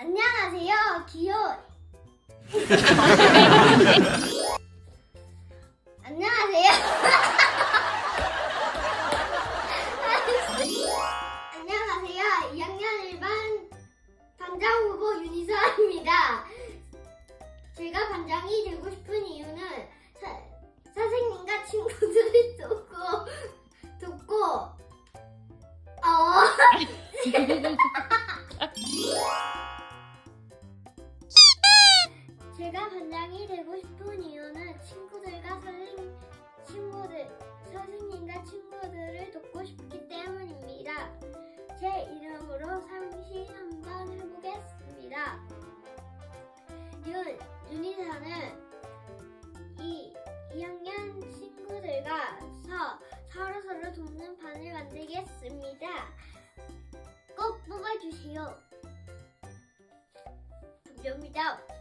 안녕하세요. 기호. 안녕하세요. 안녕하세요. 2학년 1반 반장 후보 윤희서입니다. 제가 반장이 되고 싶은 이유는 사, 선생님과 친구들을 돕고 돕고 어 제가 반장이 되고 싶은 이유는 친구들과 선생 친구들 선생님과 친구들을 돕고 싶기 때문입니다. 제 이름으로 상시 한번 해보겠습니다. 윤 윤희사는 이 2학년 친구들과 서 서로 서로 돕는 반을 만들겠습니다. 꼭 뽑아주세요. 감사합니다.